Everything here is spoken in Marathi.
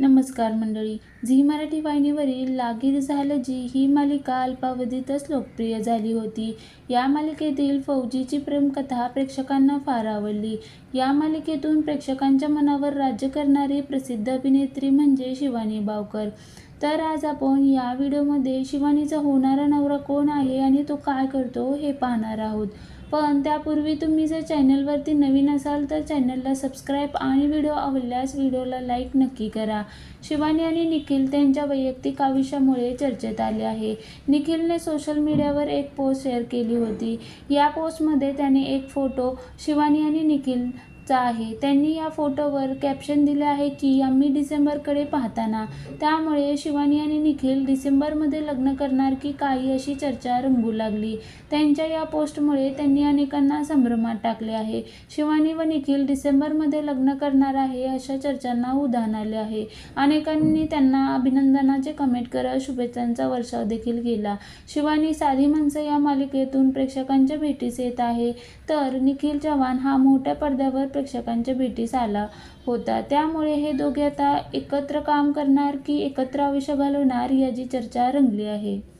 नमस्कार मंडळी. झी मराठी वाहिनीवरील लागीर झालं जी ही मालिका अल्पावधीतच लोकप्रिय झाली होती. या मालिकेतील फौजीची प्रेमकथा प्रेक्षकांना फार आवडली. या मालिकेतून प्रेक्षकांच्या मनावर राज्य करणारी प्रसिद्ध अभिनेत्री म्हणजे शिवानी बावकर. तर आज आपण या व्हिडिओमध्ये शिवानीचा होणारा नवरा कोण आहे आणि तो काय करतो हे पाहणार आहोत. पण त्यापूर्वी तुम्ही जर चॅनलवरती नवीन असाल तर चॅनलला सबस्क्राईब आणि व्हिडिओ आवडल्यास व्हिडिओला लाईक नक्की करा. शिवानी आणि निखिल त्यांच्या वैयक्तिक आयुष्यामुळे चर्चेत आले आहे. निखिलने सोशल मीडियावर एक पोस्ट शेअर केली होती. या पोस्टमध्ये त्याने एक फोटो शिवानी आणि निखिल चा आहे. त्यांनी या फोटोवर कॅप्शन दिले आहे की आम्ही डिसेंबरकडे पाहताना. त्यामुळे शिवानी आणि निखिल डिसेंबरमध्ये लग्न करणार की काही अशी चर्चा रंगू लागली. त्यांच्या या पोस्टमुळे त्यांनी अनेकांना संभ्रमात टाकले आहे. शिवानी व निखिल डिसेंबरमध्ये लग्न करणार आहे अशा चर्चांना उधाण आले आहे. अनेकांनी त्यांना अभिनंदनाचे कमेंट करत शुभेच्छांचा वर्षाव देखील केला. शिवानी साधी माणसं या मालिकेतून प्रेक्षकांच्या भेटीस येत आहे. तर निखिल चव्हाण हा मोठ्या पडद्यावर प्रेक्षकांच्या भेटीस आला होता. त्यामुळे हे दोघे आता एकत्र काम करणार की एकत्र आयुष्य घालवणार याची चर्चा रंगली आहे.